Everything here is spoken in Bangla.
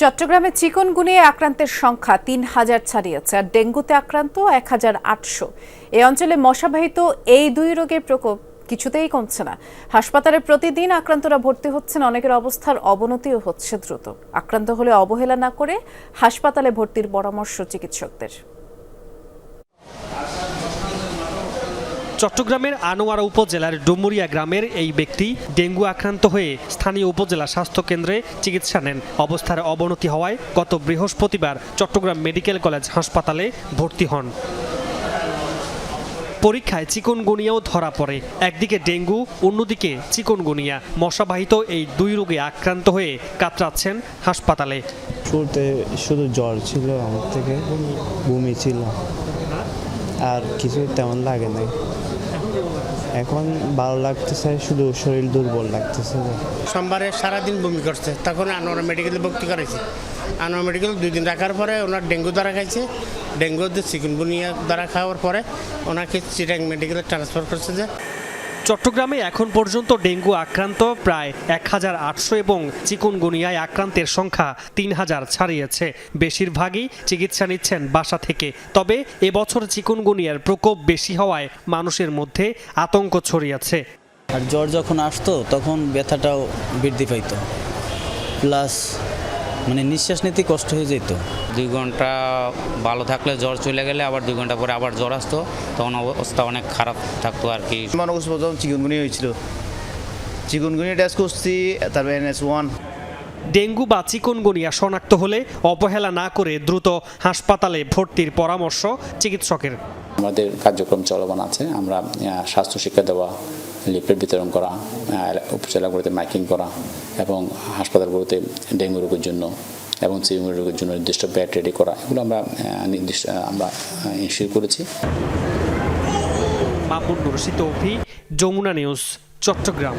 চট্টগ্রামে চিকনগুনিয়া আক্রান্তের সংখ্যা তিন হাজার ছাড়িয়েছে, আর ডেঙ্গুতে আক্রান্ত এক হাজার আটশো। এই অঞ্চলে মশাবাহিত এই দুই রোগের প্রকোপ কিছুতেই কমছে না। হাসপাতালে প্রতিদিন আক্রান্তরা ভর্তি হচ্ছেন, অনেকের অবস্থার অবনতিও হচ্ছে দ্রুত। আক্রান্ত হলে অবহেলা না করে হাসপাতালে ভর্তির পরামর্শ চিকিৎসকদের। চট্টগ্রামের আনোয়ারা উপজেলার ডুমুরিয়া গ্রামের এই ব্যক্তি ডেঙ্গু আক্রান্ত হয়ে স্থানীয় উপজেলা স্বাস্থ্য কেন্দ্রে চিকিৎসা নেন। অবস্থার অবনতি হওয়ায় গত বৃহস্পতিবার চট্টগ্রাম মেডিকেল কলেজ হাসপাতালে ভর্তি হন। পরীক্ষায় চিকনগুনিয়াও ধরা পড়ে। একদিকে ডেঙ্গু, অন্যদিকে চিকনগুনিয়া। মশাবাহিত এই দুই রোগে আক্রান্ত হয়ে কাতরাচ্ছেন হাসপাতালে। শুরুতে শুধু জ্বর ছিল আমার থেকে, বমি ছিল। আর কিছু তেমন লাগে নাই। এখন ভালো লাগতেছে, শুধু শরীর দুর্বল লাগতেছে সোমবারে সারাদিন বমি করছে। তখন আনোয়ার মেডিকেলে ভর্তি করেছে আনোয়ার মেডিকেল দুই দিন রাখার পরে ওনার ডেঙ্গু দ্বারা খাইছে। ডেঙ্গু চিকুনগুনিয়া দ্বারা খাওয়ার পরে ওনাকে চিটাং মেডিকেলে ট্রান্সফার করছে যে। চট্টগ্রামে এখন পর্যন্ত ডেঙ্গু আক্রান্ত প্রায় এক হাজার আটশো এবং চিকুনগুনিয়ায় আক্রান্তের সংখ্যা তিন হাজার ছাড়িয়েছে। বেশিরভাগই চিকিৎসা নিচ্ছেন বাসা থেকে। তবে এবছর চিকুনগুনিয়ার প্রকোপ বেশি হওয়ায় মানুষের মধ্যে আতঙ্ক ছড়িয়েছে। আর জ্বর যখন আসতো, তখন ব্যথাটাও বৃদ্ধি পাইতো। প্লাস মানে নিঃশ্বাস নিতে কষ্ট হয়ে যেত। দুই ঘণ্টা ভালো থাকলে জ্বর চলে গেলে আবার দুই ঘণ্টা পরে আবার জ্বর আসতো তখন অবস্থা অনেক খারাপ থাকতো আর কি। মনে করছি প্রথম চিকনগুনি হয়েছিল চিকনগুনি টেস্ট করছি তারপর এনএস ওয়ান ডেঙ্গু বা চিকুনগুনিয়া শনাক্ত হলে অবহেলা না করে দ্রুত হাসপাতালে ভর্তির পরামর্শ চিকিৎসকের। আমাদের কার্যক্রম চলমান আছে আমরা স্বাস্থ্য শিক্ষা দেওয়া লিফলেট বিতরণ করা উপজেলাগুলোতে মাইকিং করা এবং হাসপাতালগুলোতে ডেঙ্গু রোগের জন্য এবং চিমুর রোগের জন্য নির্দিষ্ট ব্যাড রেডি করা, এগুলো আমরা নির্দিষ্ট আমরা ইনশিওর করেছি। মাপুর রশিদ অভি, যমুনা নিউজ, চট্টগ্রাম।